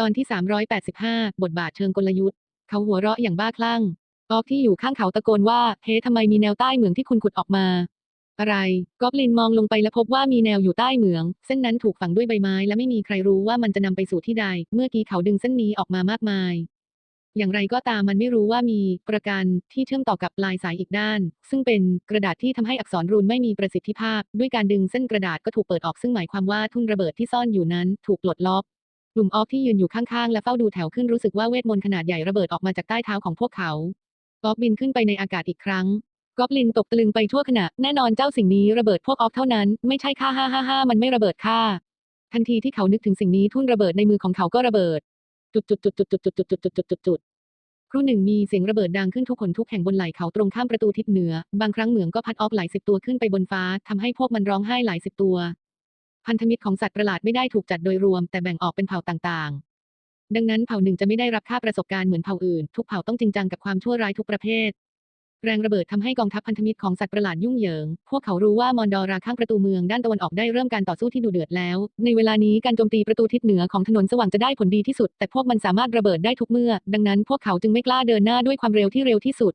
ตอนที่ 385 บทบาทเชิงกลยุทธ์ เขาหัวเราะอย่างบ้าคลั่ง ออกที่อยู่ข้างเขาตะโกนว่า เฮ้ทำไมมีแนวใต้เหมืองที่คุณขุดออกมา อะไร กอบลินมองลงไปและพบว่ามีแนวอยู่ใต้เหมือง เส้นนั้นถูกฝังด้วยใบไม้ และไม่มีใครรู้ว่ามันจะนำไปสู่ที่ใด เมื่อกี้เขาดึงเส้นนี้ออกมามากมาย อย่างไรก็ตามมันไม่รู้ว่ามีประกันที่เชื่อมต่อกับปลายสายอีกด้าน ซึ่งเป็นกระดาษที่ทำให้อักษรรูนไม่มีประสิทธิภาพ ด้วยการดึงเส้นกระดาษก็ถูกเปิดออกซึ่งหมายความว่าทุ่นระเบิดที่ซ่อนอยู่นั้น ถูกปลดล็อก กลุ่มออฟที่ยืนอยู่ข้างๆ และเฝ้าดูแถวขึ้นรู้สึกว่าเวทมนต์ขนาดใหญ่ระเบิดออกมาจากใต้เท้าของพวกเขาออฟบินขึ้นไปในอากาศอีกครั้งกอบลินตกตะลึงไปทั่วขณะ แน่นอนเจ้าสิ่งนี้ระเบิดพวกออฟเท่านั้น ไม่ใช่ค่าห้าห้าห้ามันไม่ระเบิดค่าทันทีที่เขานึกถึงสิ่งนี้ทุ่นระเบิดในมือของเขาก็ระเบิดจุดจุดจุดจุดจุดจุดจุดจุดจุดจุดจุดจุดครู่หนึ่งมีเสียงระเบิดดังขึ้นทุกคนทุกแห่งบนไหล่เขาตรงข้ามประตูทิศเหนือ บางครั้งเหมืองก็พัดออกหลายสิบตัวขึ้นไปบนฟ้าทำให้พวกมันร้องไห้หลายสิบตัว พันธมิตรของสัตว์ประหลาดไม่ได้ถูกจัดโดยรวมแต่แบ่งออกเป็นเผ่าต่างๆ ดังนั้นเผ่าหนึ่งจะไม่ได้รับค่าประสบการณ์เหมือนเผ่าอื่น ทุกเผ่าต้องจริงจังกับความชั่วร้ายทุกประเภท แรงระเบิดทำให้กองทัพพันธมิตรของสัตว์ประหลาดยุ่งเหยิง พวกเขารู้ว่ามอนดอราข้างประตูเมืองด้านตะวันออกได้เริ่มการต่อสู้ที่ดุเดือดแล้ว ในเวลานี้การโจมตีประตูทิศเหนือของถนนสว่างจะได้ผลดีที่สุด แต่พวกมันสามารถระเบิดได้ทุกเมื่อ ดังนั้นพวกเขาจึงไม่กล้าเดินหน้าด้วยความเร็วที่เร็วที่สุด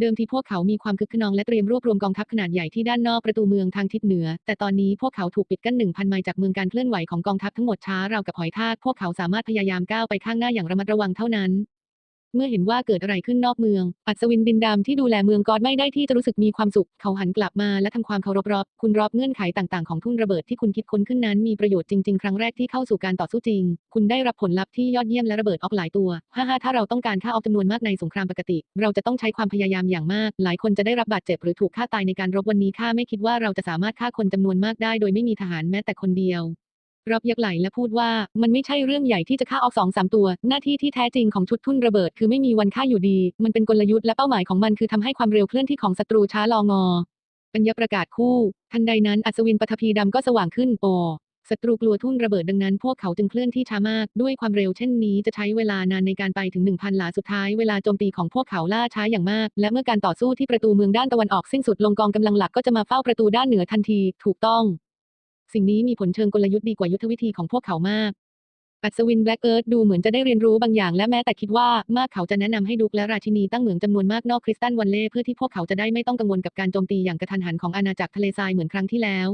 เดิมทีพวกเขามีความคึกขนองและเตรียมรวบรวมกองทัพขนาดใหญ่ที่ด้านนอกประตูเมืองทางทิศเหนือ แต่ตอนนี้พวกเขาถูกปิดกั้นหนึ่งพันไมล์จากเมืองการเคลื่อนไหวของกองทัพทั้งหมดช้าราวกับหอยทาก พวกเขาสามารถพยายามก้าวไปข้างหน้าอย่างระมัดระวังเท่านั้น เมื่อเห็นว่าเกิดอะไรขึ้นนอกเมือง อัศวินดินดำที่ดูแลเมืองกอดไม่ได้ที่จะรู้สึกมีความสุข เขาหันกลับมาและทำความเคารพรอบคุณรอบเงื่อนไขต่างๆของทุ่นระเบิดที่คุณคิดค้นขึ้นนั้นมีประโยชน์จริงๆ ครั้งแรกที่เข้าสู่การต่อสู้จริง คุณได้รับผลลัพธ์ที่ยอดเยี่ยมและระเบิดออกหลายตัวฮ่าๆถ้าเราต้องการฆ่าออกจำนวนมากในสงครามปกติ เราจะต้องใช้ความพยายามอย่างมาก หลายคนจะได้รับบาดเจ็บหรือถูกฆ่าตายในการรบวันนี้ข้าไม่คิดว่าเราจะสามารถฆ่าคนจำนวนมากได้ โดยไม่มีทหารแม้แต่คนเดียว รับยักไหลและพูดว่ามันไม่ใช่เรื่องใหญ่ที่จะฆ่าออกสองสามตัว หน้าที่ที่แท้จริงของชุดทุ่นระเบิด คือไม่มีวันฆ่าอยู่ดี มันเป็นกลยุทธ์และเป้าหมายของมันคือทำให้ความเร็วเคลื่อนที่ของศัตรูช้าลองอปัญญาประกาศคู่ ทันใดนั้นอัศวินปฐพีดำก็สว่างขึ้นโอศัตรูกลัวทุ่นระเบิดดังนั้น พวกเขาจึงเคลื่อนที่ช้ามาก ด้วยความเร็วเช่นนี้จะใช้เวลานานในการไปถึง 1,000 หลาสุดท้ายเวลาโจมตีของพวกเขาล่าช้าอย่างมาก และเมื่อการต่อสู้ที่ประตูเมืองด้านตะวันออกสิ้นสุดลงกองกำลังหลักก็จะมาเฝ้าประตูด้านเหนือทันที ถูกต้อง สิ่งนี้มีผลเชิงกลยุทธ์ดีกว่ายุทธวิธีของพวกเขามาก อัศวินแบล็กเอิร์ธดูเหมือนจะได้เรียนรู้บางอย่างและแม้แต่คิดว่ามากเขาจะแนะนำให้ดุกและราชินีตั้งเหมืองจำนวนมากนอกคริสตันวันเล่เพื่อที่พวกเขาจะได้ไม่ต้องกังวลกับการโจมตีอย่างกระทันหันของอาณาจักรทะเลทรายเหมือนครั้งที่แล้ว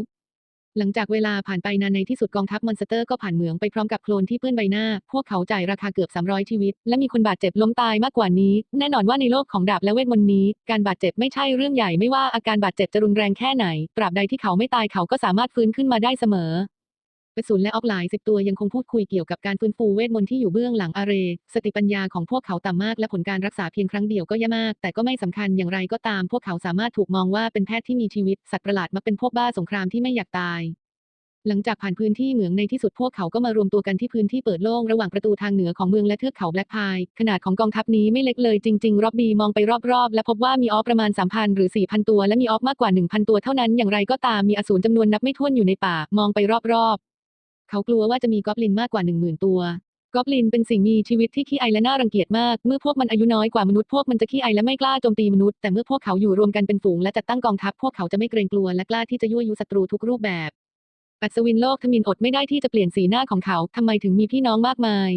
หลังจากเวลาผ่านไปนานในที่สุดกองทัพมอนสเตอร์ก็ผ่านเหมืองไปพร้อมกับโคลนที่เปื้อนใบหน้า พวกเขาจ่ายราคาเกือบ 300 ชีวิต และมีคนบาดเจ็บล้มตายมากกว่านี้ แน่นอนว่าในโลกของดาบและเวทมนต์นี้ การบาดเจ็บไม่ใช่เรื่องใหญ่ไม่ว่าอาการบาดเจ็บจะรุนแรงแค่ไหน ตราบใดที่เขาไม่ตายเขาก็สามารถฟื้นขึ้นมาได้เสมอ กระสุนและออกหลายสิบตัวยังคงพูดคุยเกี่ยวกับการฟื้นฟูเวทมนต์ที่อยู่เบื้องหลังอาเร สติปัญญาของพวกเขาต่ำมากและผลการรักษาเพียงครั้งเดียวก็แย่มาก แต่ก็ไม่สำคัญอย่างไรก็ตาม พวกเขาสามารถถูกมองว่าเป็นแพทย์ที่มีชีวิตสัตว์ประหลาดมักเป็นพวกบ้าสงครามที่ไม่อยากตายหลังจากผ่านพื้นที่เหมืองในที่สุดพวกเขาก็มารวมตัวกันที่พื้นที่เปิดโล่งระหว่างประตูทางเหนือของเมืองและเทือกเขาแบล็กพาย ขนาดของกองทัพนี้ไม่เล็กเลยจริงๆ รอบบีมองไปรอบๆ และพบว่ามีออฟประมาณ 3,000 หรือ 4,000 ตัว และมีออฟมากกว่า 1,000 ตัวเท่านั้นอย่างไรก็ตามมีอสูรจำนวนนับไม่ถ้วนอยู่ในป่า มองไปรอบๆ เขากลัวว่าจะมีกอบลินมากกว่า10,000ตัว กอบลินเป็นสิ่งมีชีวิตที่ขี้อายและน่ารังเกียจมาก เมื่อพวกมันอายุน้อยกว่ามนุษย์พวกมันจะขี้อายและไม่กล้าโจมตีมนุษย์ แต่เมื่อพวกเขาอยู่รวมกันเป็นฝูงและจัดตั้งกองทัพพวกเขาจะไม่เกรงกลัวและกล้าที่จะยั่วยุศัตรูทุกรูปแบบอัศวินโลกทมินอดไม่ได้ที่จะเปลี่ยนสีหน้าของเขาทำไมถึงมีพี่น้องมากมาย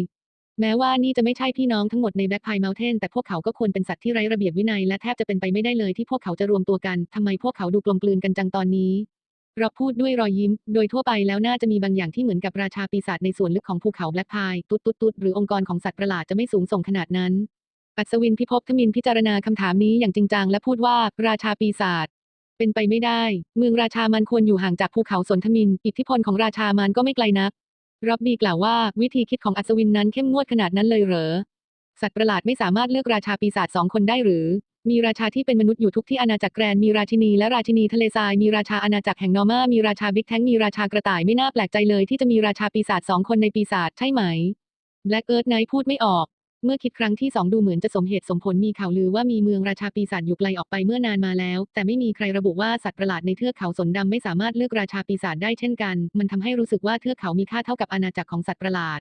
แม้ว่านี่จะไม่ใช่พี่น้องทั้งหมดในแบล็กพายเมลเทนแต่พวกเขาก็ควรเป็นสัตว์ที่ไร้ระเบียบวินัยและแทบจะเป็นไปไม่ได้เลยที่พวกเขาจะรวมตัวกันทำไมพวกเขาดูกลมกลืนกันจังตอนนี้ เราพูดด้วยรอยยิ้ม โดยทั่วไปแล้วน่าจะมีบางอย่างที่เหมือนกับราชาปีศาจในส่วนลึกของภูเขาแบล็กพายตุ๊ดตุ๊ดตุ๊ดหรือองค์กรของสัตว์ประหลาดจะไม่สูงส่งขนาดนั้น อัศวินพิภพทมินพิจารณาคำถามนี้อย่างจริงจังและพูดว่า ราชาปีศาจเป็นไปไม่ได้ เมืองราชามันควรอยู่ห่างจากภูเขาสนทมิน อิทธิพลของราชามันก็ไม่ไกลนัก ร็อบบี้กล่าวว่า วิธีคิดของอัศวินนั้นเข้มงวดขนาดนั้นเลยเหรอ สัตว์ประหลาดไม่สามารถเลือกราชาปีศาจสองคนได้หรือ มีราชาที่เป็นมนุษย์อยู่ทุกที่อาณาจักรแกรนมีราชินีและราชินีทะเลทรายมีราชาอาณาจักรแห่งนอร์มามีราชาบิ๊กแทงมีราชากระต่ายไม่น่าแปลกใจเลยที่จะมีราชาปีศาจสองคนในปีศาจใช่ไหมแบล็กเอิร์ธไนท์พูดไม่ออก เมื่อคิดครั้งที่สองดูเหมือนจะสมเหตุสมผลมีข่าวลือว่ามีเมืองราชาปีศาจอยู่ไกลออกไปเมื่อนานมาแล้ว แต่ไม่มีใครระบุว่าสัตว์ประหลาดในเทือกเขาสนดำไม่สามารถเลือกราชาปีศาจได้เช่นกัน มันทำให้รู้สึกว่าเทือกเขามีค่าเท่ากับอาณาจักรของสัตว์ประหลาด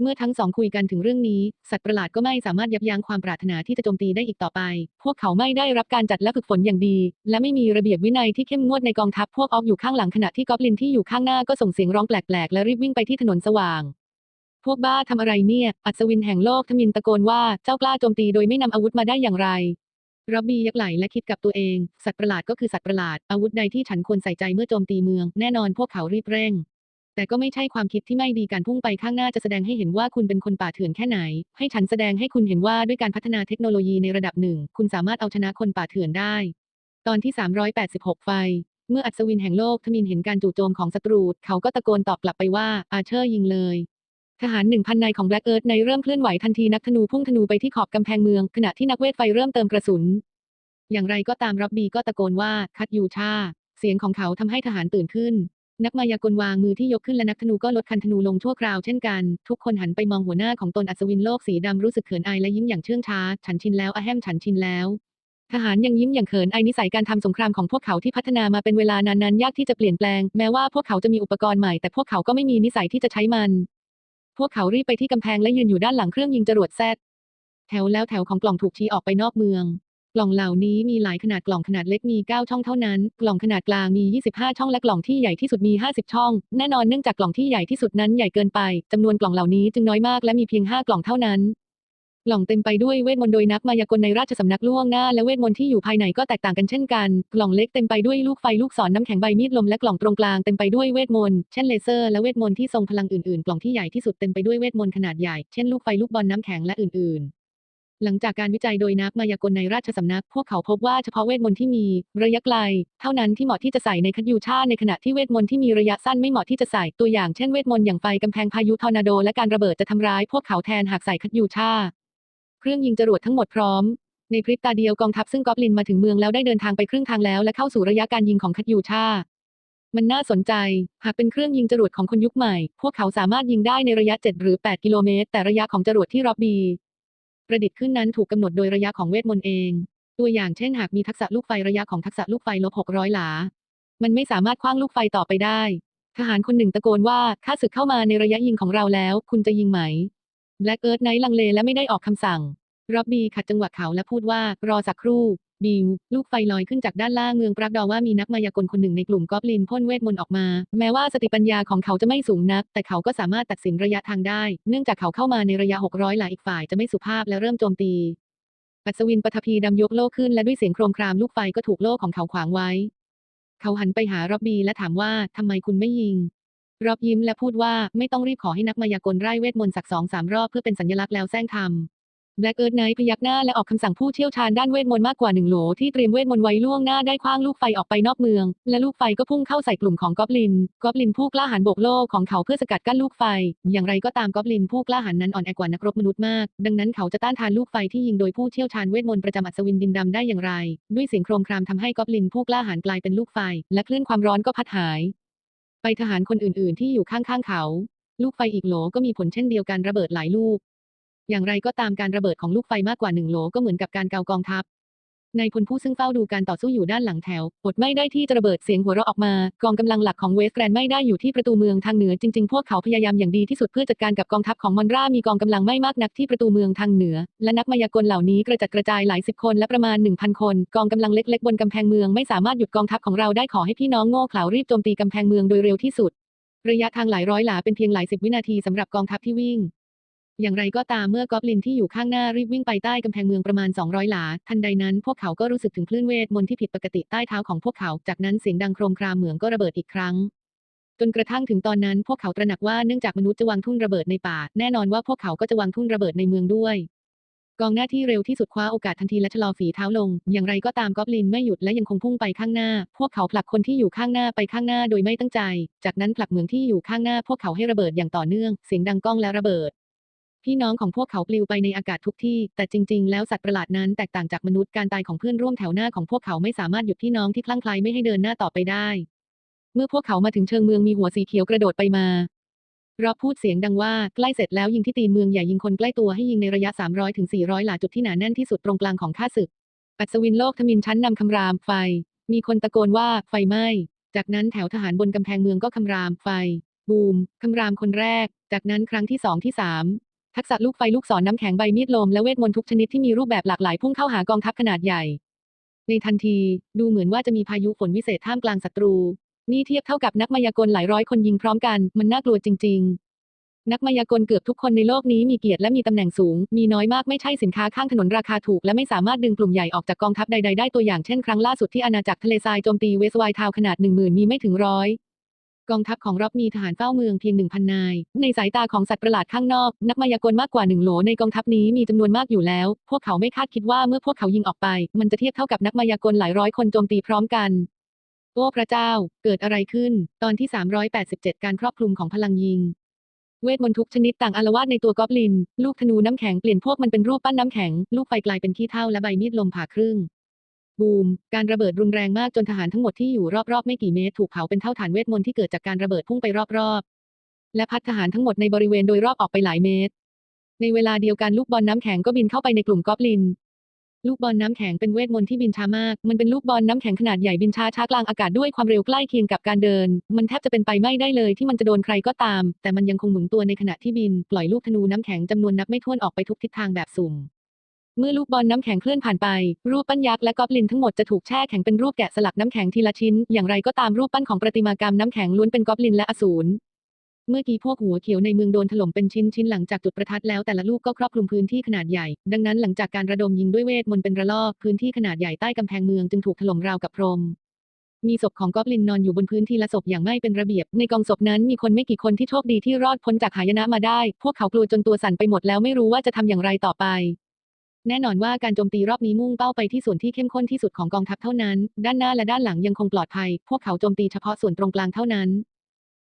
เมื่อทั้งสองคุยกันถึงเรื่องนี้ สัตว์ประหลาดก็ไม่สามารถยับยั้งความปรารถนาที่จะโจมตีได้อีกต่อไป พวกเขาไม่ได้รับการจัดและฝึกฝนอย่างดี และไม่มีระเบียบวินัยที่เข้มงวดในกองทัพพวกออกอยู่ข้างหลังขณะที่กอบลินที่อยู่ข้างหน้าก็ส่งเสียงร้องแปลกๆ และรีบวิ่งไปที่ถนนสว่าง พวกบ้าทำอะไรเนี่ย อัศวินแห่งโลกทมินตะโกนว่าเจ้ากล้าโจมตีโดยไม่นำอาวุธมาได้อย่างไรรับบียักไหลและคิดกับตัวเอง สัตว์ประหลาดก็คือสัตว์ประหลาด อาวุธใดที่ฉันควรใส่ใจเมื่อโจมตีเมือง แน่นอนพวกเขารีบเร่ง แต่ก็ไม่ใช่ความคิดที่ไม่ดีการพุ่งไปข้างหน้าจะแสดงให้เห็นว่าคุณเป็นคนป่าเถื่อนแค่ไหน ให้ฉันแสดงให้คุณเห็นว่าด้วยการพัฒนาเทคโนโลยีในระดับหนึ่ง คุณสามารถเอาชนะคนป่าเถื่อนได้ ตอนที่ 386 ไฟ เมื่ออัศวินแห่งโลกทมินเห็นการจู่โจมของศัตรู เขาก็ตะโกนตอบกลับไปว่าอาเชอร์ยิงเลยทหารหนึ่งพันนายของแบล็กเอิร์ธในเริ่มเคลื่อนไหวทันทีนักธนูพุ่งธนูไปที่ขอบกำแพงเมือง ขณะที่นักเวทไฟเริ่มเติมกระสุน อย่างไรก็ตามรับบีก็ตะโกนว่าคัดยูชา เสียงของเขาทำให้ทหารตื่นขึ้น นักมายากลวางมือที่ยกขึ้นและนักธนูก็ลดคันธนูลงชั่วคราวเช่นกัน ทุกคนหันไปมองหัวหน้าของตนอัศวินโลกสีดำรู้สึกเขินอายและยิ้มอย่างเชื่องช้า ฉันชินแล้วอะแฮมฉันชินแล้วทหารยังยิ้มอย่างเขินอายนิสัยการทำสงครามของพวกเขาที่พัฒนามาเป็นเวลานานๆยากที่จะเปลี่ยนแปลง แม้ว่าพวกเขาจะมีอุปกรณ์ใหม่แต่พวกเขาก็ไม่มีนิสัยที่จะใช้มัน พวกเขารีบไปที่กำแพงและยืนอยู่ด้านหลังเครื่องยิงจรวดแซดแถวแล้วแถวของกล่องถูกชี้ออกไปนอกเมือง กล่องเหล่านี้มีหลายขนาดกล่องขนาดเล็กมี 9 ช่องเท่านั้น กล่องขนาดกลางมี 25 ช่องและกล่องที่ใหญ่ที่สุดมี 50 ช่อง แน่นอนเนื่องจากกล่องที่ใหญ่ที่สุดนั้นใหญ่เกินไปจำนวนกล่องเหล่านี้จึงน้อยมากและมีเพียง 5 กล่องเท่านั้นกล่องเต็มไปด้วยเวทมนต์โดยนักมายากลในราชสำนักล่วงหน้าและเวทมนต์ที่อยู่ภายในก็แตกต่างกันเช่นกัน กล่องเล็กเต็มไปด้วยลูกไฟลูกศรน้ำแข็งใบมีดลมและกล่องตรงกลางเต็มไปด้วยเวทมนต์เช่นเลเซอร์และเวทมนต์ที่ทรงพลังอื่นๆ กล่องที่ใหญ่ที่สุดเต็มไปด้วยเวทมนต์ขนาดใหญ่เช่นลูกไฟลูกบอลน้ำแข็งและอื่นๆ หลังจากการวิจัยโดยนักมายากลในราชสำนัก พวกเขาพบว่าเฉพาะเวทมนต์ที่มีระยะไกล เท่านั้นที่เหมาะที่จะใส่ในคัดยูชาในขณะที่เวทมนต์ที่มีระยะสั้นไม่เหมาะที่จะใส่ตัวอย่างเช่นเวทมนต์อย่างไฟกำแพงพายุทอร์นาโดและการระเบิดจะทำร้ายพวกเขาแทนหากใส่คัดยูชาเครื่องยิงจรวดทั้งหมดพร้อม ในพริบตาเดียวกองทัพซึ่งกอบลินมาถึงเมืองแล้วได้เดินทางไปครึ่งทางแล้วและเข้าสู่ระยะการยิงของคัดยูชามันน่าสนใจ หากเป็นเครื่องยิงจรวดของคนยุคใหม่ พวกเขาสามารถยิงได้ในระยะ 7 หรือ 8 กิโลเมตร แต่ระยะของจรวดที่ร็อบบี ประดิษฐ์ขึ้นนั้นถูกกำหนดโดยระยะของเวทมนต์เอง ตัวอย่างเช่นหากมีทักษะลูกไฟระยะของทักษะลูกไฟลบหกร้อยหลา มันไม่สามารถคว้างลูกไฟต่อไปได้ ทหารคนหนึ่งตะโกนว่าข้าศึกเข้ามาในระยะยิงของเราแล้ว คุณจะยิงไหมแบล็กเอิร์ธไนท์ลังเลและไม่ได้ออกคำสั่งร็อบบี้ขัดจังหวะเขาและพูดว่ารอสักครู่ บิลลูกไฟลอยขึ้นจากด้านล่างเมืองปรากฏว่ามีนักมายากลคนหนึ่งในกลุ่มกอบลินพ่นเวทมนต์ออกมา แม้ว่าสติปัญญาของเขาจะไม่สูงนัก แต่เขาก็สามารถตัดสินระยะทางได้ เนื่องจากเขาเข้ามาในระยะ 600 หลาอีกฝ่ายจะไม่สุภาพและเริ่มโจมตี อัศวินปฐพีดำยกโล่ขึ้นและด้วยเสียงโครมครามลูกไฟก็ถูกโล่ของเขาขวางไว้ เขาหันไปหาร็อบบี้และถามว่าทำไมคุณไม่ยิงรอบยิ้มและพูดว่าไม่ต้องรีบขอให้นักมายากลไร้เวทมนต์สักสองสามรอบเพื่อเป็นสัญลักษณ์แล้วแซงทำ แบล็กเอิร์ธไนท์พยักหน้าและออกคำสั่งผู้เชี่ยวชาญด้านเวทมนต์มากกว่าหนึ่งโหลที่เตรียมเวทมนต์ไว้ล่วงหน้าได้คว้างลูกไฟออกไปนอกเมือง และลูกไฟก็พุ่งเข้าใส่กลุ่มของกอบลิน กอบลินผู้กล้าหาญโบกโลกของเขาเพื่อสกัดกั้นลูกไฟ อย่างไรก็ตามกอบลินผู้กล้าหาญนั้นอ่อนแอกว่านักรบมนุษย์มาก ดังนั้นเขาจะต้านทานลูกไฟที่ยิงโดยผู้เชี่ยวชาญเวทมนต์ประจำอัศวินดินดำได้อย่างไร ด้วยเสียงโครมครามทำให้กอบลินผู้กล้าหาญกลายเป็นลูกไฟ และคลื่นความร้อนก็พัดหาย ไปทหารคนอื่น ๆ ที่อยู่ข้างๆเขาลูกไฟอีกโหลก็มีผลเช่นเดียวกันระเบิดหลายลูก อย่างไรก็ตามการระเบิดของลูกไฟมากกว่าหนึ่งโหลก็เหมือนกับการเกากองทัพนายพลผู้ซึ่งเฝ้าดูการต่อสู้อยู่ด้านหลังแถวอดไม่ได้ที่จะระเบิดเสียงหัวเราะออกมา กองกำลังหลักของเวสแกรนไม่ได้อยู่ที่ประตูเมืองทางเหนือจริงๆ พวกเขาพยายามอย่างดีที่สุดเพื่อจัดการกับกองทัพของมอนรามีกองกำลังไม่มากนักที่ประตูเมืองทางเหนือ และนักมายากลเหล่านี้กระจัดกระจายหลายสิบคนและประมาณ 1,000 คน กองกำลังเล็กๆ บนกำแพงเมืองไม่สามารถหยุดกองทัพของเราได้ขอให้พี่น้องโง่เขลารีบโจมตีกำแพงเมืองโดยเร็วที่สุด ระยะทางหลายร้อยหลาเป็นเพียงหลายสิบวินาทีสำหรับกองทัพที่วิ่ง อย่างไรก็ตามเมื่อกอบลินที่อยู่ข้างหน้ารีบวิ่งไปใต้กำแพงเมืองประมาณ 200 หลา ทันใดนั้นพวกเขาก็รู้สึกถึงคลื่นเวทมนต์ที่ผิดปกติใต้เท้าของพวกเขา จากนั้นเสียงดังโครมครามเหมืองก็ระเบิดอีกครั้ง จนกระทั่งถึงตอนนั้นพวกเขาตระหนักว่าเนื่องจากมนุษย์จะวางทุ่นระเบิดในป่า แน่นอนว่าพวกเขาก็จะวางทุ่นระเบิดในเมืองด้วยกองหน้าที่เร็วที่สุดคว้าโอกาสทันทีและชะลอฝีเท้าลง อย่างไรก็ตามกอบลินไม่หยุดและยังคงพุ่งไปข้างหน้า พวกเขาผลักคนที่อยู่ข้างหน้าไปข้างหน้าโดยไม่ตั้งใจ จากนั้นผลักเมืองที่อยู่ข้างหน้าพวกเขาให้ระเบิดอย่างต่อเนื่อง เสียงดังก้องและระเบิด พี่น้องของพวกเขาปลิวไปในอากาศทุกที่ แต่จริง ๆ แล้วสัตว์ประหลาดนั้นแตกต่างจากมนุษย์การตายของเพื่อนร่วมแถวหน้าของพวกเขาไม่สามารถหยุดพี่น้องที่คลั่งไคล้ไม่ให้เดินหน้าต่อไปได้ เมื่อพวกเขามาถึงเชิงเมืองมีหัวสีเขียวกระโดดไปมารอพูดเสียงดังว่าใกล้เสร็จแล้วยิงที่ตีนเมืองใหญ่ยิงคนใกล้ตัวให้ยิงในระยะ 300ถึง400 หลาจุดที่หนาแน่นที่สุดตรงกลางของข้าศึกอัศวินโลกทมินชั้นนำคำรามไฟ มีคนตะโกนว่าไฟไหม้ จากนั้นแถวทหารบนกำแพงเมืองก็คำรามไฟ บูมคำรามคนแรก จากนั้นครั้งที่สองที่สาม ทักษะลูกไฟลูกศรน้ำแข็งใบมีดลมและเวทมนต์ทุกชนิดที่มีรูปแบบหลากหลายพุ่งเข้าหากองทัพขนาดใหญ่ ในทันที ดูเหมือนว่าจะมีพายุฝนวิเศษท่ามกลางศัตรู นี่เทียบเท่ากับนักมายากลหลายร้อยคนยิงพร้อมกัน มันน่ากลัวจริง ๆ นักมายากลเกือบทุกคนในโลกนี้มีเกียรติและมีตำแหน่งสูง มีน้อยมากไม่ใช่สินค้าข้างถนนราคาถูก และไม่สามารถดึงกลุ่มใหญ่ออกจากกองทัพใด ๆ ได้ตัวอย่างเช่นครั้งล่าสุดที่อาณาจักรทะเลทรายโจมตีเวสไวทาวขน์ขนาด10,000มีไม่ถึงร้อย กองทัพของรอบมีทหารเฝ้าเมืองเพียง1,000นาย ในสายตาของสัตว์ประหลาดข้างนอก นักมายากลมากกว่าหนึ่งโหลในกองทัพนี้มีจำนวนมากอยู่แล้ว พวกเขาไม่คาดคิดว่าเมื่อพวกเขายิงออกไป มันจะเทียบเท่ากับนักมายากลหลายร้อยคนโจมตีพร้อมกันโอ้พระเจ้า เกิดอะไรขึ้น ตอนที่ 387 การครอบคลุมของพลังยิง เวทมนต์ทุกชนิดต่างอาละวาดในตัวกอบลิน ลูกธนูน้ำแข็งเปลี่ยนพวกมันเป็นรูปปั้นน้ำแข็ง ลูกไฟกลายเป็นขี้เถ้าและใบมีดลมผ่าครึ่ง บูม การระเบิดรุนแรงมากจนทหารทั้งหมดที่อยู่รอบๆ ไม่กี่เมตรถูกเผาเป็นเท่าฐานเวทมนต์ที่เกิดจากการระเบิดพุ่งไปรอบๆ และพัดทหารทั้งหมดในบริเวณโดยรอบออกไปหลายเมตร ในเวลาเดียวกันลูกบอลน้ำแข็งก็บินเข้าไปในกลุ่มกอบลิน ลูกบอลน้ำแข็งเป็นเวทมนต์ที่บินช้ามาก มันเป็นลูกบอลน้ำแข็งขนาดใหญ่บินช้าช้ากลางอากาศด้วยความเร็วใกล้เคียงกับการเดิน มันแทบจะเป็นไปไม่ได้เลยที่มันจะโดนใครก็ตาม แต่มันยังคงหมุนตัวในขณะที่บิน ปล่อยลูกธนูน้ำแข็งจำนวนนับไม่ถ้วนออกไปทุกทิศทางแบบสุ่ม เมื่อลูกบอลน้ำแข็งเคลื่อนผ่านไป รูปปั้นยักษ์และกอบลินทั้งหมดจะถูกแช่แข็งเป็นรูปแกะสลักน้ำแข็งทีละชิ้น อย่างไรก็ตามรูปปั้นของประติมากรรมน้ำแข็งล้วนเป็นกอบลินและอสูรเมื่อกี้พวกหัวเขียวในเมืองโดนถล่มเป็นชิ้นชิ้นหลังจากจุดประทัดแล้วแต่ละลูกก็ครอบคลุมพื้นที่ขนาดใหญ่ ดังนั้นหลังจากการระดมยิงด้วยเวทมนต์เป็นระลอกพื้นที่ขนาดใหญ่ใต้กำแพงเมืองจึงถูกถล่มราวกับพรมมีศพของกอบลินนอนอยู่บนพื้นที่ละศพอย่างไม่เป็นระเบียบ ในกองศพนั้นมีคนไม่กี่คนที่โชคดีที่รอดพ้นจากหายนะมาได้ พวกเขากลัวจนตัวสั่นไปหมดแล้วไม่รู้ว่าจะทำอย่างไรต่อไป แน่นอนว่าการโจมตีรอบนี้มุ่งเป้าไปที่ส่วนที่เข้มข้นที่สุดของกองทัพเท่านั้น ด้านหน้าและด้านหลังยังคงปลอดภัย พวกเขาโจมตีเฉพาะส่วนตรงกลางเท่านั้น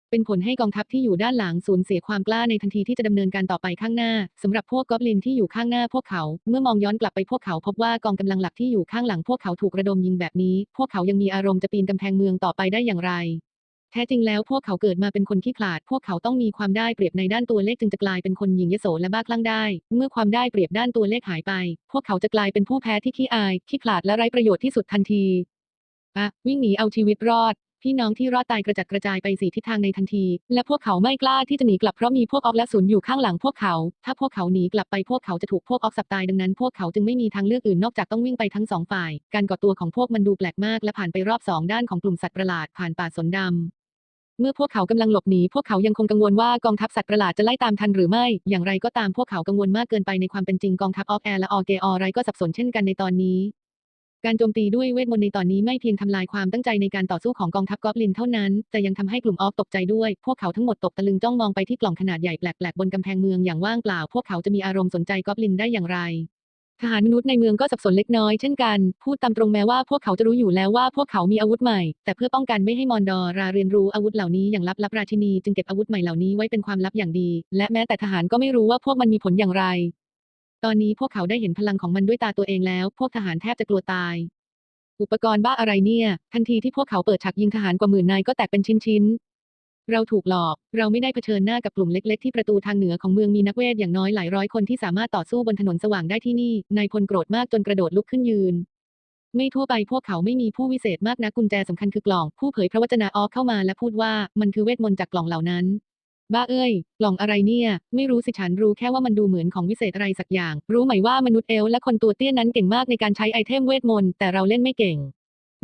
เป็นผลให้กองทัพที่อยู่ด้านหลังสูญเสียความกล้าในทันทีที่จะดำเนินการต่อไปข้างหน้าสำหรับพวกกอบลินที่อยู่ข้างหน้าพวกเขา เมื่อมองย้อนกลับไปพวกเขาพบว่ากองกำลังหลักที่อยู่ข้างหลังพวกเขาถูกระดมยิงแบบนี้ พวกเขายังมีอารมณ์จะปีนกำแพงเมืองต่อไปได้อย่างไร แท้จริงแล้วพวกเขาเกิดมาเป็นคนขี้ขลาด พวกเขาต้องมีความได้เปรียบในด้านตัวเลขจึงจะกลายเป็นคนหญิงยโสและบ้าคลั่งได้ เมื่อความได้เปรียบด้านตัวเลขหายไป พวกเขาจะกลายเป็นผู้แพ้ที่ขี้อาย ขี้ขลาดและไร้ประโยชน์ที่สุดทันทีอะวิ่งหนีเอาชีวิตรอด พี่น้องที่รอดตายกระจัดกระจายไปสี่ทิศทางในทันที และพวกเขาไม่กล้าที่จะหนีกลับเพราะมีพวกออกและศูนย์อยู่ข้างหลังพวกเขา ถ้าพวกเขาหนีกลับไปพวกเขาจะถูกพวกออกสับตายดังนั้น พวกเขาจึงไม่มีทางเลือกอื่นนอกจากต้องวิ่งไปทั้งสองฝ่าย การก่อตัวของพวกมันดูแปลกมากและผ่านไปรอบสองด้านของกลุ่มสัตว์ประหลาดผ่านป่าสนดำ เมื่อพวกเขากำลังหลบหนีพวกเขายังคงกังวลว่ากองทัพสัตว์ประหลาดจะไล่ตามทันหรือไม่ อย่างไรก็ตามพวกเขากังวลมากเกินไปในความเป็นจริงกองทัพออฟแอร์และออเกออไรก็สับสนเช่นกันในตอนนี้ การโจมตีด้วยเวทมนต์ในตอนนี้ไม่เพียงทำลายความตั้งใจในการต่อสู้ของกองทัพกอบลินเท่านั้น แต่ยังทำให้กลุ่มออฟตกใจด้วย พวกเขาทั้งหมดตกตะลึงจ้องมองไปที่กล่องขนาดใหญ่แปลกๆบนกำแพงเมืองอย่างว่างเปล่า พวกเขาจะมีอารมณ์สนใจกอบลินได้อย่างไร ทหารมนุษย์ในเมืองก็สับสนเล็กน้อยเช่นกัน พูดตามตรงแม้ว่าพวกเขาจะรู้อยู่แล้วว่าพวกเขามีอาวุธใหม่ แต่เพื่อป้องกันไม่ให้มอนดอราเรียนรู้อาวุธเหล่านี้อย่างลับๆราชินีจึงเก็บอาวุธใหม่เหล่านี้ไว้เป็นความลับอย่างดี และแม้แต่ทหารก็ไม่รู้ว่าพวกมันมีผลอย่างไร ตอนนี้พวกเขาได้เห็นพลังของมันด้วยตาตัวเองแล้ว พวกทหารแทบจะกลัวตาย อุปกรณ์บ้าอะไรเนี่ย ทันทีที่พวกเขาเปิดฉากยิงทหารกว่าหมื่นนายก็แตกเป็นชิ้นๆ เราถูกหลอก เราไม่ได้เผชิญหน้ากับกลุ่มเล็ก ๆ ที่ประตูทางเหนือของเมืองมีนักเวทอย่างน้อยหลายร้อยคนที่สามารถต่อสู้บนถนนสว่างได้ที่นี่ นายพลโกรธมากจนกระโดดลุกขึ้นยืน ไม่ทั่วไปพวกเขาไม่มีผู้วิเศษมากนะกุญแจสำคัญคือกล่อง ผู้เผยพระวจนะออกเข้ามาและพูดว่ามันคือเวทมนต์จากกล่องเหล่านั้น บ้าเอ้ย กล่องอะไรเนี่ย ไม่รู้สิฉันรู้แค่ว่ามันดูเหมือนของวิเศษอะไรสักอย่าง รู้ไหมว่ามนุษย์เอลและคนตัวเตี้ยนั้นเก่งมากในการใช้ไอเทมเวทมนต์แต่เราเล่นไม่เก่ง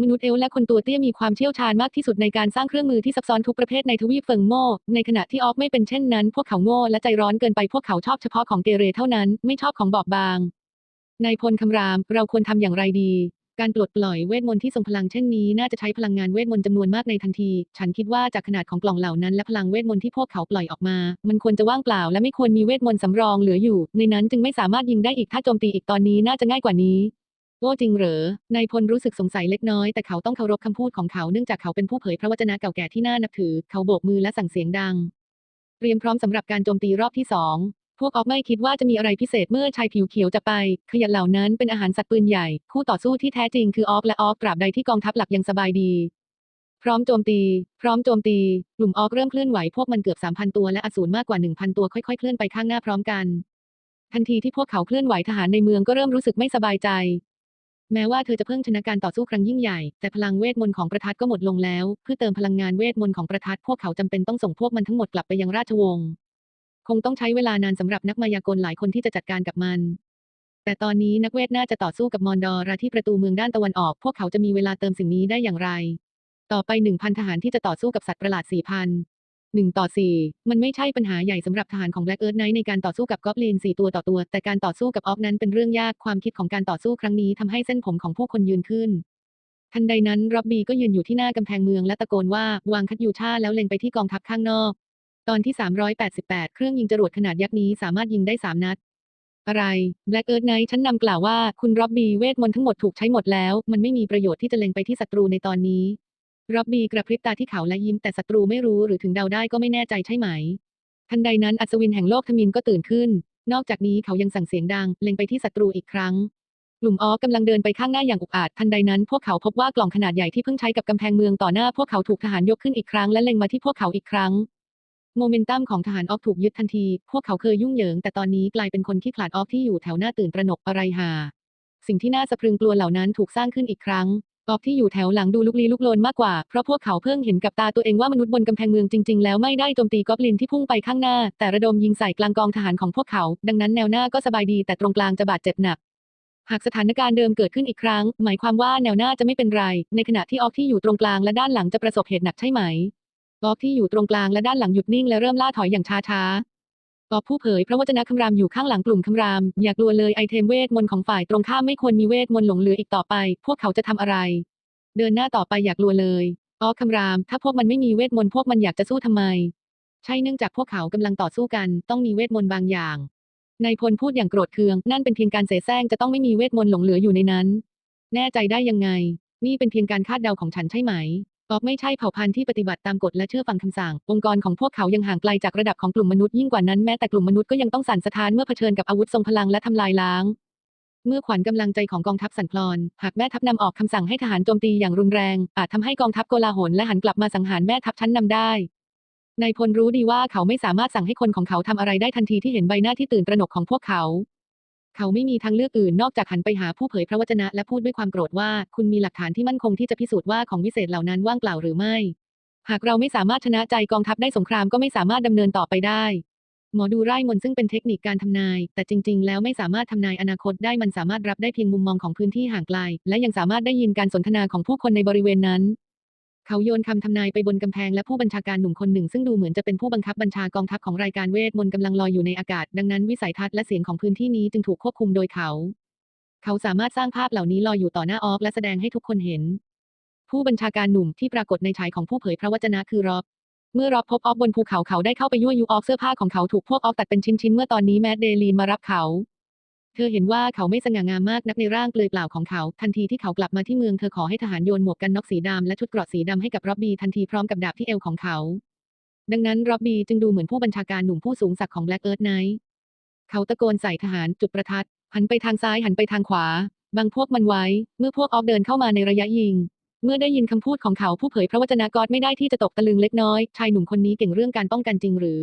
มนุษย์เอลและคนตัวเตี้ยมีความเชี่ยวชาญมากที่สุดในการสร้างเครื่องมือที่ซับซ้อนทุกประเภทในทวีปเฟิงโม่ในขณะที่ออฟไม่เป็นเช่นนั้น พวกเขาโง่และใจร้อนเกินไปพวกเขาชอบเฉพาะของเกเรเท่านั้น ไม่ชอบของบอบบางนายพลคำราม เราควรทำอย่างไรดี การปลดปล่อยเวทมนต์ที่ทรงพลังเช่นนี้ น่าจะใช้พลังงานเวทมนต์จำนวนมากในทันที ฉันคิดว่าจากขนาดของกล่องเหล่านั้น และพลังเวทมนต์ที่พวกเขาปล่อยออกมา มันควรจะว่างเปล่า และไม่ควรมีเวทมนต์สำรองเหลืออยู่ ในนั้นจึงไม่สามารถยิงได้อีกถ้าโจมตีอีกตอนนี้น่าจะง่ายกว่านี้ โง่จริงเหรอนายพลรู้สึกสงสัยเล็กน้อย แต่เขาต้องเคารพคำพูดของเขาเนื่องจากเขาเป็นผู้เผยพระวจนะเก่าแก่ที่น่านับถือ เขาโบกมือและสั่งเสียงดัง เตรียมพร้อมสำหรับการโจมตีรอบที่สองพวกออกไม่คิดว่าจะมีอะไรพิเศษเมื่อชายผิวเขียวจะไป ขยะเหล่านั้นเป็นอาหารสัตว์ปืนใหญ่ คู่ต่อสู้ที่แท้จริงคือออกและออกตราบใดที่กองทัพหลักยังสบายดี พร้อมโจมตี พร้อมโจมตี กลุ่มออกเริ่มเคลื่อนไหวพวกมันเกือบ 3,000 ตัวและอสูรมากกว่า 1,000 ตัวค่อยๆ เคลื่อนไปข้างหน้าพร้อมกัน ทันทีที่พวกเขาเคลื่อนไหวทหารในเมืองก็เริ่มรู้สึกไม่สบายใจ แม้ว่าเธอจะเพิ่งชนะการต่อสู้ครั้งยิ่งใหญ่ แต่พลังเวทมนต์ของประทัดก็หมดลงแล้ว เพื่อเติมพลังงานเวทมนต์ของประทัดพวกเขาจำเป็นต้องส่งพวกมันทั้งหมดกลับไปยังราชวงศ์ คงต้องใช้เวลานานสำหรับนักมายากลหลายคนที่จะจัดการกับมัน แต่ตอนนี้นักเวทน่าจะต่อสู้กับมอนดอราที่ประตูเมืองด้านตะวันออก พวกเขาจะมีเวลาเติมสิ่งนี้ได้อย่างไร ต่อไปหนึ่งพันทหารที่จะต่อสู้กับสัตว์ประหลาดสี่พัน 1 ต่อ 4 มันไม่ใช่ปัญหาใหญ่สำหรับทหารของ Black Earth Knight ในการต่อสู้กับกอบลิน4ตัวต่อตัว แต่การต่อสู้กับออกนั้นเป็นเรื่องยากความคิดของการต่อสู้ครั้งนี้ทำให้เส้นผมของผู้คนยืนขึ้น ทันใดนั้นร็อบบี้ก็ยืนอยู่ที่หน้ากำแพงเมืองและตะโกนว่าวางคัดยูชาแล้วเล็งไปที่กองทัพข้างนอก ตอนที่ 388 เครื่องยิงจรวดขนาดยักษ์นี้สามารถยิงได้ 3 นัดอะไร Black Earth Knight ฉันนำกล่าวว่าคุณร็อบบี้เวทมนต์ทั้งหมดถูกใช้หมดแล้ว มันไม่มีประโยชน์ที่จะเล็งไปที่ศัตรูในตอนนี้ ร็อบบี้กระพริบตาที่เขาและยิ้มแต่ศัตรูไม่รู้หรือถึงเดาได้ก็ไม่แน่ใจใช่ไหม ทันใดนั้นอัศวินแห่งโลกทมินก็ตื่นขึ้น นอกจากนี้เขายังสั่งเสียงดัง เล็งไปที่ศัตรูอีกครั้ง กลุ่มออกกำลังเดินไปข้างหน้าอย่างอุกอาจ ทันใดนั้นพวกเขาพบว่ากล่องขนาดใหญ่ที่เพิ่งใช้กับกำแพงเมืองต่อหน้าพวกเขาถูกทหารยกขึ้นอีกครั้งและเล็งมาที่พวกเขาอีกครั้ง โมเมนตัมของทหารออกถูกยึดทันที พวกเขาเคยยุ่งเหยิง แต่ตอนนี้กลายเป็นคนขี้ขลาดออกที่อยู่แถวหน้าตื่นตระหนกอะไรหาสิ่งที่น่าสะพรึงกลัวเหล่านั้นถูกสร้างขึ้นอีกครั้ง ออกที่อยู่แถวหลังดูลุกลี้ลุกลนมากกว่า เพราะพวกเขาเพิ่งเห็นกับตาตัวเองว่ามนุษย์บนกำแพงเมืองจริง ๆ แล้วไม่ได้โจมตีกอบลินที่พุ่งไปข้างหน้า แต่ระดมยิงใส่กลางกองทหารของพวกเขา ดังนั้นแนวหน้าก็สบายดีแต่ตรงกลางจะบาดเจ็บหนัก หากสถานการณ์เดิมเกิดขึ้นอีกครั้ง หมายความว่าแนวหน้าจะไม่เป็นไร ในขณะที่ออกที่อยู่ตรงกลางและด้านหลังจะประสบเหตุหนักใช่ไหมออกที่อยู่ตรงกลางและด้านหลังหยุดนิ่งและเริ่มล่าถอยอย่างช้าๆ ออกผู้เผยพระวจนะคำรามอยู่ข้างหลังกลุ่มคำราม อย่ากลัวเลยไอเทมเวทมนต์ของฝ่ายตรงข้ามไม่ควรมีเวทมนต์หลงเหลืออีกต่อไป พวกเขาจะทำอะไร เดินหน้าต่อไปอย่ากลัวเลยอ๋อคำราม ถ้าพวกมันไม่มีเวทมนต์พวกมันอยากจะสู้ทำไม ใช่เนื่องจากพวกเขากำลังต่อสู้กัน ต้องมีเวทมนต์บางอย่างนายพลพูดอย่างโกรธเคือง นั่นเป็นเพียงการเสแสร้งจะต้องไม่มีเวทมนต์หลงเหลืออยู่ในนั้น แน่ใจได้ยังไง นี่เป็นเพียงการคาดเดาของฉันใช่ไหม ออกไม่ใช่เผ่าพันธุ์ที่ปฏิบัติตามกฎและเชื่อฟังคำสั่ง องค์กรของพวกเขายังห่างไกลจากระดับของกลุ่มมนุษย์ยิ่งกว่านั้นแม้แต่กลุ่มมนุษย์ก็ยังต้องสั่นสะท้านเมื่อเผชิญกับอาวุธทรงพลังและทำลายล้าง เมื่อขวัญกำลังใจของกองทัพสั่นคลอน หากแม่ทัพนำออกคำสั่งให้ทหารโจมตีอย่างรุนแรง อาจทำให้กองทัพโกลาหลและหันกลับมาสังหารแม่ทัพชั้นนำได้นายพลรู้ดีว่าเขาไม่สามารถสั่งให้คนของเขาทำอะไรได้ทันทีที่เห็นใบหน้าที่ตื่นตระหนกของพวกเขา เขาไม่มีทางเลือกอื่นนอกจากหันไปหาผู้เผยพระวจนะและพูดด้วยความโกรธว่า คุณมีหลักฐานที่มั่นคงที่จะพิสูจน์ว่าของวิเศษเหล่านั้นว่างเปล่าหรือไม่ หากเราไม่สามารถชนะใจกองทัพได้สงครามก็ไม่สามารถดำเนินต่อไปได้ หมอดูไร่มนซึ่งเป็นเทคนิคการทำนาย แต่จริง ๆ แล้วไม่สามารถทำนายอนาคตได้มันสามารถรับได้เพียงมุมมองของพื้นที่ห่างไกล และยังสามารถได้ยินการสนทนาของผู้คนในบริเวณนั้น เขาโยนคำทำนายไปบนกำแพงและผู้บัญชาการหนุ่มคนหนึ่งซึ่งดูเหมือนจะเป็นผู้บังคับบัญชากองทัพของรายการเวทมนต์กำลังลอยอยู่ในอากาศ ดังนั้นวิสัยทัศน์และเสียงของพื้นที่นี้จึงถูกควบคุมโดยเขา เขาสามารถสร้างภาพเหล่านี้ลอยอยู่ต่อหน้าออกและแสดงให้ทุกคนเห็น ผู้บัญชาการหนุ่มที่ปรากฏในฉายของผู้เผยพระวจนะคือรอบเมื่อรอบพบออกบนภูเขาเขาได้เข้าไปยั่วยุออกเสื้อผ้าของเขาถูกพวกออกตัดเป็นชิ้นๆเมื่อตอนนี้แมดเดลีนมารับเขา เธอเห็นว่าเขาไม่สง่างามมากนักในร่างเปลือยเปล่าของเขา ทันทีที่เขากลับมาที่เมืองเธอขอให้ทหารโยนหมวกกันน็อกสีดำและชุดเกราะสีดำให้กับร็อบบี้ทันทีพร้อมกับดาบที่เอวของเขา ดังนั้นร็อบบี้จึงดูเหมือนผู้บัญชาการหนุ่มผู้สูงศักดิ์ของแบล็กเอิร์ธไนท์เขาตะโกนใส่ทหารจุดประทัด หันไปทางซ้ายหันไปทางขวาบังพวกมันไว้ เมื่อพวกออกเดินเข้ามาในระยะยิง เมื่อได้ยินคำพูดของเขาผู้เผยพระวจนะกอดไม่ได้ที่จะตกตะลึงเล็กน้อยชายหนุ่มคนนี้เก่งเรื่องการป้องกันจริงหรือ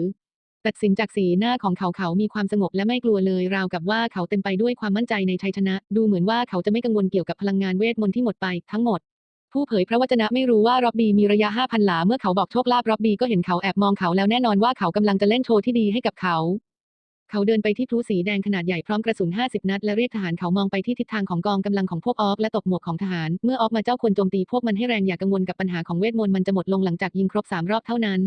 ตัดสินจากสีหน้าของเขาเขามีความสงบและไม่กลัวเลยราวกับว่าเขาเต็มไปด้วยความมั่นใจในชัยชนะ ดูเหมือนว่าเขาจะไม่กังวลเกี่ยวกับพลังงานเวทมนต์ที่หมดไปทั้งหมด ผู้เผยพระวจนะไม่รู้ว่าร็อบบี้มีระยะ5,000หลาเมื่อเขาบอกโชคลาภร็อบบี้ก็เห็นเขาแอบมองเขาแล้วแน่นอนว่าเขากำลังจะเล่นโชว์ที่ดีให้กับเขาเขาเดินไปที่พลุสีแดงขนาดใหญ่พร้อมกระสุน 50 นัด และเรียกทหารเขามองไปที่ทิศทางของกองกำลังของพวกออกและตบหมวกของทหาร เมื่อออกมาเจ้าควรโจมตีพวกมันให้แรงอย่ากังวลกับปัญหาของเวทมนต์มันจะหมดลงหลังจากยิงครบสามรอบเท่านั้น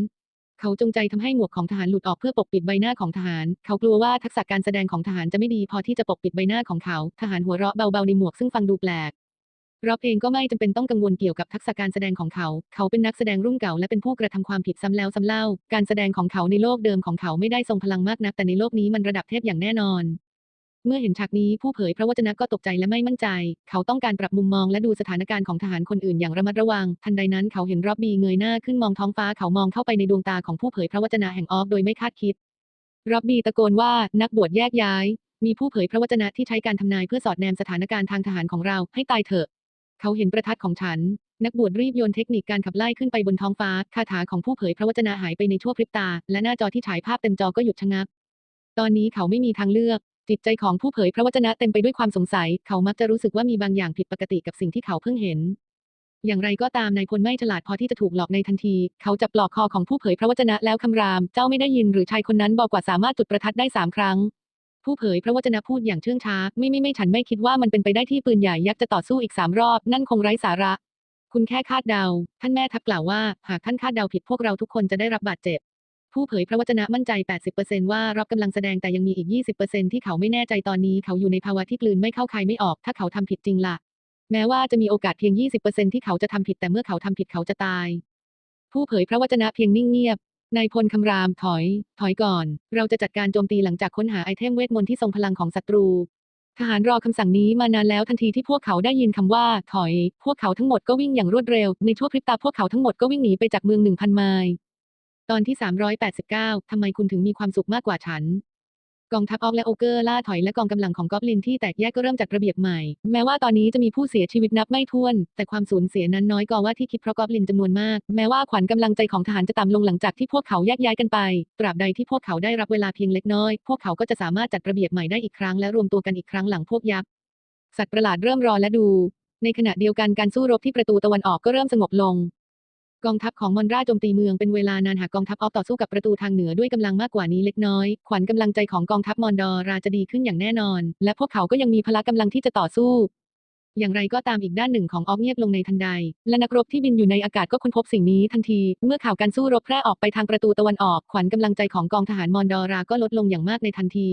เขาจงใจทำให้หมวกของทหารหลุดออกเพื่อปกปิดใบหน้าของทหาร เขากลัวว่าทักษะการแสดงของทหารจะไม่ดีพอที่จะปกปิดใบหน้าของเขา ทหารหัวเราะเบาๆในหมวกซึ่งฟังดูแปลกรอบเองก็ไม่จำเป็นต้องกังวลเกี่ยวกับทักษะการแสดงของเขา เขาเป็นนักแสดงรุ่นเก่าและเป็นผู้กระทำความผิดซ้ำแล้วซ้ำเล่า การแสดงของเขาในโลกเดิมของเขาไม่ได้ทรงพลังมากนักแต่ในโลกนี้มันระดับเทพอย่างแน่นอน เมื่อเห็นฉากนี้ผู้เผยพระวจนะก็ตกใจและไม่มั่นใจ เขาต้องการปรับมุมมองและดูสถานการณ์ของทหารคนอื่นอย่างระมัดระวัง ทันใดนั้นเขาเห็นร็อบบี้เงยหน้าขึ้นมองท้องฟ้าเขามองเข้าไปในดวงตาของผู้เผยพระวจนะแห่งออฟโดยไม่คาดคิดร็อบบี้ตะโกนว่านักบวชแยกย้าย มีผู้เผยพระวจนะที่ใช้การทำนายเพื่อสอดแนมสถานการณ์ทางทหารของเราให้ตายเถอะ เขาเห็นประทัดของฉัน นักบวชรีบโยนเทคนิคการขับไล่ขึ้นไปบนท้องฟ้าคาถาของผู้เผยพระวจนะหายไปในชั่วพริบตา และหน้าจอที่ฉายภาพเต็มจอก็หยุดชะงักตอนนี้เขาไม่มีทางเลือก จิตใจของผู้เผยพระวจนะเต็มไปด้วยความสงสัย เขามักจะรู้สึกว่ามีบางอย่างผิดปกติกับสิ่งที่เขาเพิ่งเห็น อย่างไรก็ตามนายพลไม่ฉลาดพอที่จะถูกหลอกในทันที เขาจับปลอกคอของผู้เผยพระวจนะแล้วคำราม เจ้าไม่ได้ยินหรือชายคนนั้นบอกว่าสามารถจุดประทัดได้สามครั้ง ผู้เผยพระวจนะพูดอย่างเชื่องช้า ไม่ไม่ไม่ฉันไม่คิดว่ามันเป็นไปได้ที่ปืนใหญ่ยักษ์จะต่อสู้อีกสามรอบ นั่นคงไร้สาระ คุณแค่คาดเดา ท่านแม่ทัพกล่าวว่า หากท่านคาดเดาผิดพวกเราทุกคนจะได้รับบาดเจ็บ ผู้เผยพระวจนะมั่นใจ 80%ว่ารับกำลังแสดงแต่ยังมีอีก 20%ที่เขาไม่แน่ใจตอนนี้เขาอยู่ในภาวะที่กลืนไม่เข้าใคายไม่ออก ถ้าเขาทำผิดจริงล่ะ แม้ว่าจะมีโอกาสเพียง 20%ที่เขาจะทำผิดแต่เมื่อเขาทำผิดเขาจะตาย ผู้เผยพระวจนะเพียงนิ่งเงียบนายพลคำราม ถอย ถอยก่อน เราจะจัดการโจมตีหลังจากค้นหาไอเทมเวทมนต์ที่ทรงพลังของศัตรู ทหารรอคำสั่งนี้มานานแล้วทันทีที่พวกเขาได้ยินคำว่า ถอย พวกเขาทั้งหมดก็วิ่งอย่างรวดเร็ว ในชั่วพริบตาพวกเขาทั้งหมดก็วิ่งหนีไปจากเมืองหนึ่งพันไมล์ ตอนที่ 389 ทำไมคุณถึงมีความสุขมากกว่าฉัน กองทัพออกและโอเกอร์ล่าถอยและกองกำลังของกอบลินที่แตกแยกก็เริ่มจัดระเบียบใหม่ แม้ว่าตอนนี้จะมีผู้เสียชีวิตนับไม่ถ้วน แต่ความสูญเสียนั้นน้อยกว่าว่าที่คิดเพราะกอบลินจำนวนมาก แม้ว่าขวัญกำลังใจของทหารจะต่ำลงหลังจากที่พวกเขาแยกย้ายกันไป ตราบใดที่พวกเขาได้รับเวลาเพียงเล็กน้อย พวกเขาก็จะสามารถจัดระเบียบใหม่ได้อีกครั้งและรวมตัวกันอีกครั้งหลังพวกยักษ์ สัตว์ประหลาดเริ่มรอและดู ในขณะเดียวกันการสู้รบที่ประตูตะวันออกก็เริ่มสงบลง กองทัพของมอนราโจมตีเมืองเป็นเวลานานหากกองทัพออกต่อสู้กับประตูทางเหนือด้วยกำลังมากกว่านี้เล็กน้อย ขวัญกำลังใจของกองทัพมอนดอราจะดีขึ้นอย่างแน่นอน และพวกเขาก็ยังมีพละกำลังที่จะต่อสู้อย่างไรก็ตามอีกด้านหนึ่งของออกเงียบลงในทันใด และนักรบที่บินอยู่ในอากาศก็ค้นพบสิ่งนี้ทันที เมื่อข่าวการสู้รบแพร่ออกไปทางประตูตะวันออก ขวัญกำลังใจของกองทหารมอนดอราก็ลดลงอย่างมากในทันที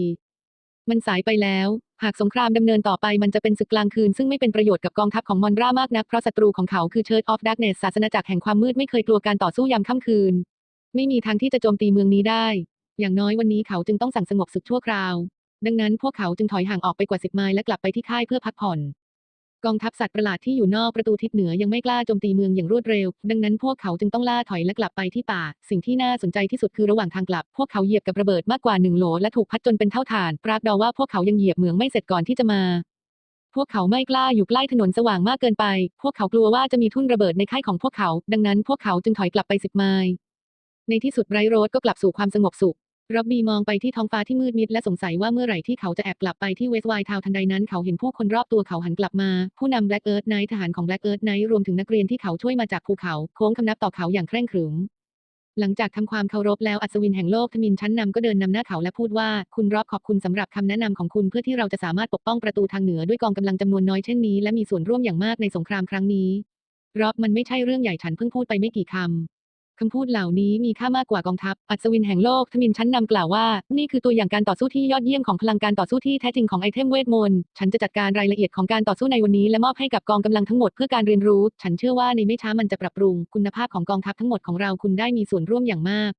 มันสายไปแล้ว หากสงครามดำเนินต่อไปมันจะเป็นศึกกลางคืนซึ่งไม่เป็นประโยชน์กับกองทัพของมอนรามากนัก เพราะศัตรูของเขาคือเชิร์ of Darkness ศาสนาจักรแห่งความมืดไม่เคยกลัวการต่อสู้ยามค่ำคืน ไม่มีทางที่จะโจมตีเมืองนี้ได้ อย่างน้อยวันนี้เขาจึงต้องสั่งสงบศึกชั่วคราว ดังนั้นพวกเขาจึงถอยห่างออกไปกว่าสิบไมล์และกลับไปที่ค่ายเพื่อพักผ่อน กองทัพสัตว์ประหลาดที่อยู่นอกประตูทิศเหนือยังไม่กล้าโจมตีเมืองอย่างรวดเร็ว ดังนั้นพวกเขาจึงต้องล่าถอยและกลับไปที่ป่า สิ่งที่น่าสนใจที่สุดคือระหว่างทางกลับ พวกเขาเหยียบกับระเบิดมากกว่าหนึ่งโหลและถูกพัดจนเป็นเท่าฐาน ปรากฏว่าพวกเขายังเหยียบเมืองไม่เสร็จก่อนที่จะมา พวกเขาไม่กล้าอยู่ใกล้ถนนสว่างมากเกินไป พวกเขากลัวว่าจะมีทุ่นระเบิดในค่ายของพวกเขา ดังนั้นพวกเขาจึงถอยกลับไปสิบไมล์ในที่สุดไรโรสก็กลับสู่ความสงบสุข ร็อบบี้มองไปที่ท้องฟ้าที่มืดมิดและสงสัยว่าเมื่อไหร่ที่เขาจะแอบกลับไปที่เวสต์ไวท์ทาวทันใดนั้นเขาเห็นผู้คนรอบตัวเขาหันกลับมา ผู้นำแบล็กเอิร์ธไนท์ทหารของแบล็กเอิร์ธไนท์รวมถึงนักเรียนที่เขาช่วยมาจากภูเขาโค้งคำนับต่อเขาอย่างเคร่งขรึม หลังจากทำความเคารพแล้วอัศวินแห่งโลกทมินชั้นนำก็เดินนำหน้าเขาและพูดว่าคุณรอบขอบคุณสำหรับคำแนะนำของคุณเพื่อที่เราจะสามารถปกป้องประตูทางเหนือด้วยกองกำลังจำนวนน้อยเช่นนี้และมีส่วนร่วมอย่างมากในสงครามครั้งนี้รอบมันไม่ใช่เรื่องใหญ่ฉันเพิ่งพูดไปไม่กี่คำ คำพูดเหล่านี้มีค่ามากกว่ากองทัพ อัศวินแห่งโลกทมินชั้นนำกล่าวว่า นี่คือตัวอย่างการต่อสู้ที่ยอดเยี่ยมของพลังการต่อสู้ที่แท้จริงของไอเทมเวทมนต์ ฉันจะจัดการรายละเอียดของการต่อสู้ในวันนี้และมอบให้กับกองกำลังทั้งหมดเพื่อการเรียนรู้ ฉันเชื่อว่าในไม่ช้ามันจะปรับปรุง คุณภาพของกองทัพทั้งหมดของเราคุณได้มีส่วนร่วมอย่างมาก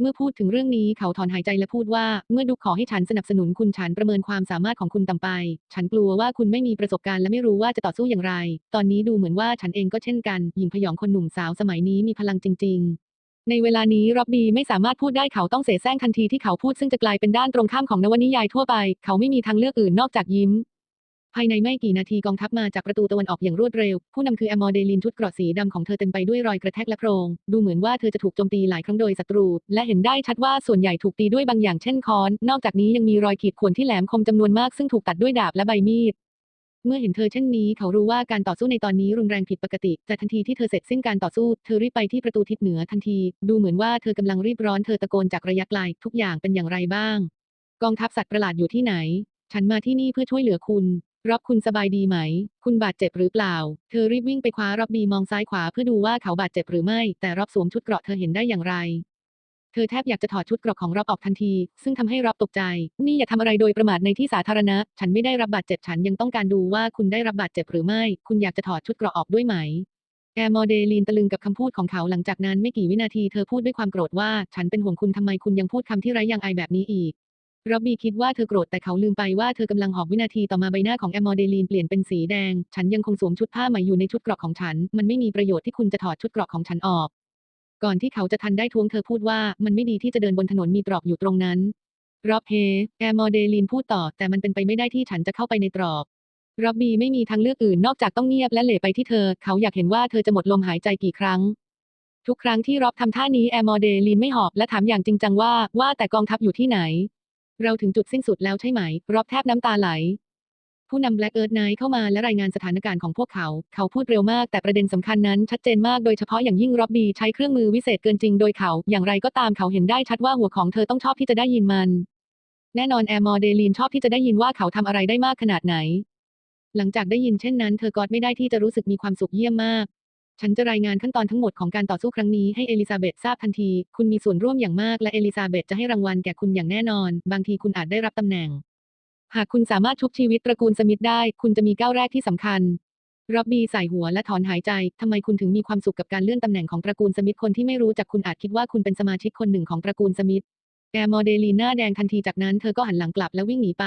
เมื่อพูดถึงเรื่องนี้เขาถอนหายใจและพูดว่า เมื่อดูขอให้ฉันสนับสนุนคุณฉันประเมินความสามารถของคุณต่ำไป ฉันกลัวว่าคุณไม่มีประสบการณ์และไม่รู้ว่าจะต่อสู้อย่างไร ตอนนี้ดูเหมือนว่าฉันเองก็เช่นกัน หญิงพยองคนหนุ่มสาวสมัยนี้มีพลังจริง ในเวลานี้ร็อบบี้ไม่สามารถพูดได้เขาต้องเสแสร้งทันทีที่เขาพูดซึ่งจะกลายเป็นด้านตรงข้ามของนวนิยายทั่วไป เขาไม่มีทางเลือกอื่นนอกจากยิ้ม ภายในไม่กี่นาทีกองทัพมาจากประตูตะวันออกอย่างรวดเร็ว ผู้นำคือแอมอเดลินชุดเกราะสีดำของเธอเต็มไปด้วยรอยกระแทกและโพรง ดูเหมือนว่าเธอจะถูกโจมตีหลายครั้งโดยศัตรู และเห็นได้ชัดว่าส่วนใหญ่ถูกตีด้วยบางอย่างเช่นค้อน นอกจากนี้ยังมีรอยขีดข่วนที่แหลมคมจำนวนมากซึ่งถูกตัดด้วยดาบและใบมีด เมื่อเห็นเธอเช่นนี้เขารู้ว่าการต่อสู้ในตอนนี้รุนแรงผิดปกติ แต่ทันทีที่เธอเสร็จสิ้นการต่อสู้ เธอรีบไปที่ประตูทิศเหนือทันที ดูเหมือนว่าเธอกำลังรีบร้อนเธอตะโกนจากระยะไกลทุกอย่างเป็นอย่างไรบ้าง กองทัพสัตว์ประหลาดอยู่ที่ไหน ฉันมาที่นี่เพื่อช่วยเหลือคุณรับคุณสบายดีไหม คุณบาดเจ็บหรือเปล่า เธอรีบวิ่งไปคว้ารับบีมองซ้ายขวาเพื่อดูว่าเขาบาดเจ็บหรือไม่ แต่รับสวมชุดเกราะเธอเห็นได้อย่างไร เธอแทบอยากจะถอดชุดเกราะของรับออกทันที ซึ่งทำให้รับตกใจ นี่อย่าทำอะไรโดยประมาทในที่สาธารณะ ฉันไม่ได้รับบาดเจ็บ ฉันยังต้องการดูว่าคุณได้รับบาดเจ็บหรือไม่ คุณอยากจะถอดชุดเกราะออกด้วยไหมแอร์มอเดลีนตะลึงกับคำพูดของเขาหลังจากนั้นไม่กี่วินาทีเธอพูดด้วยความโกรธว่า ฉันเป็นห่วงคุณทำไมคุณยังพูดคำที่ไร้ยางอายแบบนี้อีกร็อบบี้คิดว่าเธอโกรธแต่เขาลืมไปว่าเธอกำลังหอบวินาทีต่อมาใบหน้าของแอมมอเดลีนเปลี่ยนเป็นสีแดง ฉันยังคงสวมชุดผ้าไหมอยู่ในชุดเกราะของฉัน มันไม่มีประโยชน์ที่คุณจะถอดชุดเกราะของฉันออก ก่อนที่เขาจะทันได้ท้วงเธอพูดว่ามันไม่ดีที่จะเดินบนถนนมีตรอกอยู่ตรงนั้นร็อบเฮแอมมอเดลีนพูดต่อ แต่มันเป็นไปไม่ได้ที่ฉันจะเข้าไปในตรอกร็อบบี้ไม่มีทางเลือกอื่นนอกจากต้องเงียบและเหล่ไปที่เธอ เขาอยากเห็นว่าเธอจะหมดลมหายใจกี่ครั้ง ทุกครั้งที่ร็อบทำท่านี้แอร์มอเดลีนไม่หอบและถามอย่างจริงจังว่าว่าแต่กองทัพอยู่ที่ไหน เราถึงจุดสิ้นสุดแล้วใช่ไหมร็อบแทบน้ำตาไหล ผู้นำแบล็กเอิร์ธไนท์เข้ามาและรายงานสถานการณ์ของพวกเขา เขาพูดเร็วมากแต่ประเด็นสำคัญนั้นชัดเจนมากโดยเฉพาะอย่างยิ่งร็อบบี้ใช้เครื่องมือวิเศษเกินจริงโดยเขา อย่างไรก็ตามเขาเห็นได้ชัดว่าหัวของเธอต้องชอบที่จะได้ยินมัน แน่นอนแอร์มอเดลีนชอบที่จะได้ยินว่าเขาทำอะไรได้มากขนาดไหน หลังจากได้ยินเช่นนั้น เธอกอดไม่ได้ที่จะรู้สึกมีความสุขเยี่ยมมาก ฉันจะรายงานขั้นตอนทั้งหมดของการต่อสู้ครั้งนี้ให้เอลิซาเบธทราบทันที คุณมีส่วนร่วมอย่างมากและเอลิซาเบธจะให้รางวัลแก่คุณอย่างแน่นอน บางทีคุณอาจได้รับตำแหน่ง หากคุณสามารถชุบชีวิตตระกูลสมิธได้ คุณจะมีก้าวแรกที่สำคัญร็อบบี้ใส่หัวและถอนหายใจ ทำไมคุณถึงมีความสุขกับการเลื่อนตำแหน่งของตระกูลสมิธคนที่ไม่รู้จักคุณอาจคิดว่าคุณเป็นสมาชิกคนหนึ่งของตระกูลสมิธแอร์มเดลีนหน้าแดงทันทีจากนั้นเธอก็หันหลังกลับและวิ่งหนีไป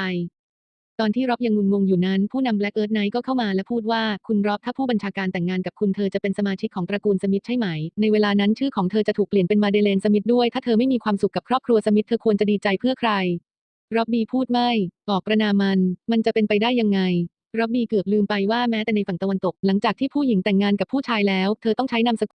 ตอนที่ร็อบยังงุนงงอยู่นั้น ผู้นำแบล็กเอิร์ธไนท์ก็เข้ามาและพูดว่าคุณร็อบถ้าผู้บัญชาการแต่งงานกับคุณเธอจะเป็นสมาชิกของตระกูลสมิธใช่ไหม ในเวลานั้นชื่อของเธอจะถูกเปลี่ยนเป็นมาเดเลนสมิธด้วย ถ้าเธอไม่มีความสุขกับครอบครัวสมิธเธอควรจะดีใจเพื่อใคร ร็อบบี้พูดไม่ ออกประนามมัน มันจะเป็นไปได้ยังไงร็อบบี้เกือบลืมไปว่าแม้แต่ในฝั่งตะวันตก หลังจากที่ผู้หญิงแต่งงานกับผู้ชายแล้ว เธอต้องใช้นามสกุล